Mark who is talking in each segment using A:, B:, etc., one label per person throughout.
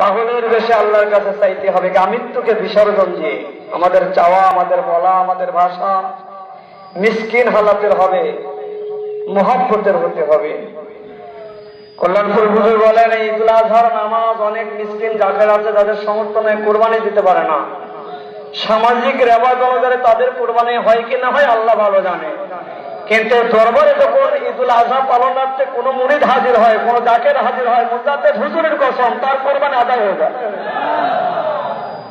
A: পাগলের বেশে আল্লাহর কাছে চাইতে হবে আমৃত্যুকে বিসর্জন দিয়ে আমাদের চাওয়া, আমাদের বলা, আমাদের ভাষা মিসকিন হালাতের হবে, মহাব্বতের হতে হবে। কল্যাণপুর বলেন, এই ঈদুল নামাজ অনেক মিসকিন জাকের আছে যাদের সমর্থনে কোরবানি দিতে পারে না। সামাজিক রেওয়াজ অনুযায়ী তাদের কোরবানি হয় কি না হয় আল্লাহ ভালো জানে। কিন্তু দরবারে যখন ঈদুল আজহা পালনার্থে কোনো মুরিদ হাজির হয়, কোনো জাকের হাজির হয় মুজাতে হুজুরের কসম, তার কোরবানি আদায় হয়ে যায়।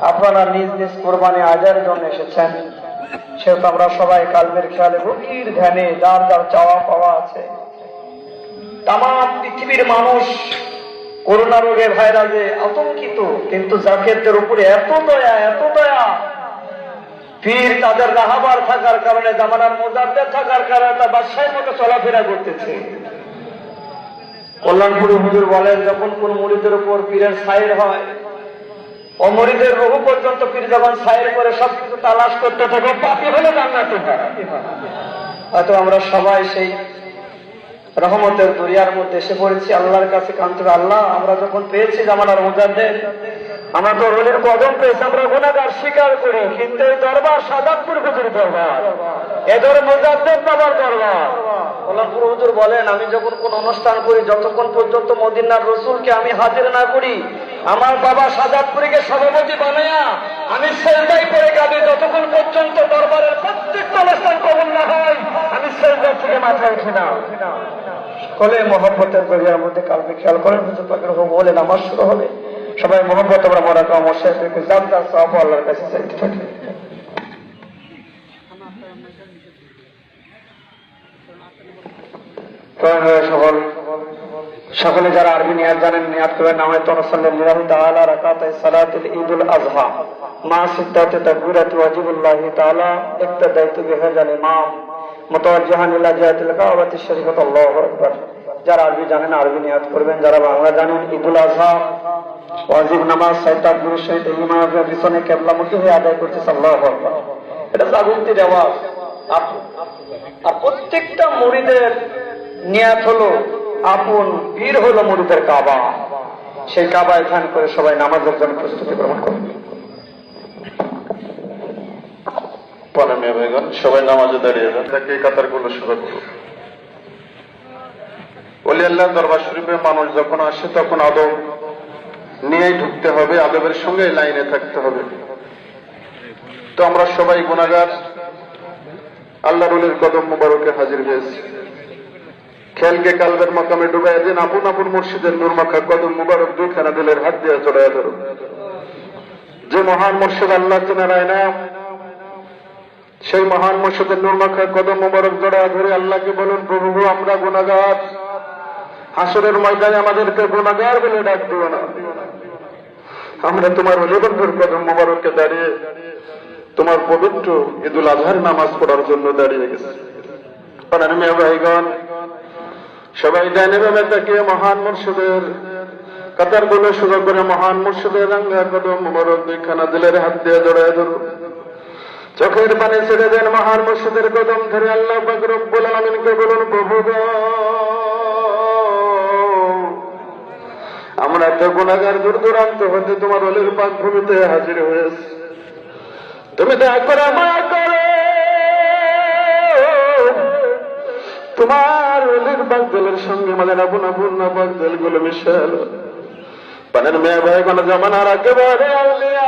A: আপনারা নিজ নিজ কোরবানি আদায়ের জন্য এসেছেন। সেহেতু আমরা সবাই কালবের খেয়ালে গভীর ধ্যানে যার যার চাওয়া পাওয়া আছে। তাম পৃথিবীর মানুষ করোনা রোগে ভাইরাসে আতঙ্কিত, কিন্তু জাকেরদের উপরে এত দয়া এত দয়া পীর তাদের রাহাবার থাকার কারণে, জামানার মোজাদ্দের থাকার কারণে তার বাদশাহের মতো চলাফেরা করতেছে। কল্যাণপুরী হুজুর বলেন, যখন কোন মরিদের উপর পীরের সাইর হয়, অমরিদের রঘু পর্যন্ত পীর যখন সাইর করে সবকিছু তালাশ করতে থাকে পাপি হলে হয় হয়তো আমরা সবাই সেই রহমতের দরিয়ার মধ্যে এসে পড়েছি, আল্লাহর কাছে কান্ত আল্লাহ, আমরা যখন পেয়েছি জামানার মুজাদ্দের আমরা তো রলির কদম পেয়েছি, আমরা গুণাগার স্বীকার করি, কিন্তু এই দরবার সাদাতপুর হুজুর দরবার এদের মুজাদ্দের বাবার দরবার। হুজুর বলেন, আমি যখন কোন অনুষ্ঠান করি, যতক্ষণ পর্যন্ত মদিনার রসুলকে আমি হাজির না করি, আমার বাবা সাজাদপুরীকে সভাপতি বানায়া আমি সেলদাই করে গাবি যতক্ষণ পর্যন্ত দরবারের প্রত্যেকটা অনুষ্ঠান কবল না হয় আমি সেলদার থেকে উঠি না। সকলে মহব্বতের গরিয়ার মধ্যে কালকে খেয়াল করেন বলেন আমার শুরু হবে। সবাই মহব্বত, আমরা মরা জানতাম সব আল্লাহর কাছে সকল যারা আরবি নিয়াদ জানেন নিয়াদ করবেন নামে তনসাল্লাহ তাআলা রাকাতাই সালাতুল ঈদুল আযহা। মা সিদ্দাতে তাকবীরাত ওয়াজিবুল্লাহ তাআলা ইক্তাদাইতু বিহাজাল যারা আরবি জানেন আরবি করবেন যারা বাংলা জানেন ওয়াজিব নামাজ হয়ে আদায় এটা প্রত্যেকটা মুরিদের নিয়াত হলো আপন পীর হলো মুরিদের কাবা সেই কাবা এখান করে সবাই নামাজের জন্য প্রস্তুতি গ্রহণ করবে
B: পরে মেয়ে ভাইগণ সবাই নামাজে দাঁড়িয়ে যান তাকে এই কাতারগুলো সোজা করুন অলি আল্লাহ দরবার শরীফে মানুষ যখন আসে, তখন আদব নিয়েই ঢুকতে হবে আদবের সঙ্গে লাইনে থাকতে হবে। তো আমরা সবাই গুণাগার আল্লাহ রুলের কদম মুবারকে হাজির হয়েছি। খেলকে কালবের মাকামে ডুবাই দিন, আপন আপন মুর্শিদের নূর মাখা কদম মুবারক দুখানা দিলের হাত দিয়ে চড়াই ধরো। যে মহান মুর্শিদ আল্লাহ চেনারায় না সেই মহান মুর্শিদের নূর মাখা কদম মোবারক জড়া ধরে আল্লাহকে বলুন, প্রভু আমরা গুণাগার হাসরের ময়দানে আমাদেরকে গুণাগার বলে ডাক দিও না। আমরা তোমার অলিবন্ধুর কদম মুবারককে দাঁড়িয়ে, তোমার পবিত্র ঈদুল আজহার নামাজ পড়ার জন্য দাঁড়িয়ে গেছে। ভাইগণ, সবাই ডাইনে ভাবে তাকিয়ে মহান মুর্শিদের। কাতারগুলো শুরু করে মহান মুর্শিদের রাঙ্গা কদম মুবারক দুইখানা দিলের হাত দিয়ে জড়ায় ধরুন। চোখের পানি ছেড়ে দেন মহান মুর্শিদের কদম ধরে আল্লাহ রব্বুল আলামিনকে বলুন, প্রভু আমরা তো গুণাগার দূর দূরান্ত হতে তোমার অলির পাক ভূমিতে হাজির হয়েছি। তুমি দয়া করে মায়া করো। তোমার অলির পাক দলের সঙ্গে আমাদের আপন আপন না পাক দলগুলো মিশাল। পানের মেয়ে ভাই কোন জমানার একেবারে আউলিয়া।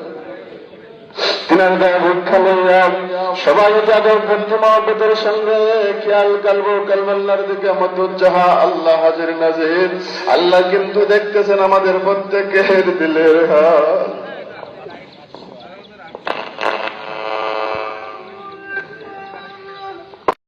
B: তিনার গায়ে ভিক্ষা লইয়া সবাই যাদের বন্ধু মহব্বতের সঙ্গে। খেয়াল কালব কালবাল্লার দিকে মতুজাহা আল্লাহ হাজির নাজির। আল্লাহ কিন্তু দেখতেছেন আমাদের প্রত্যেকের দিলের হাল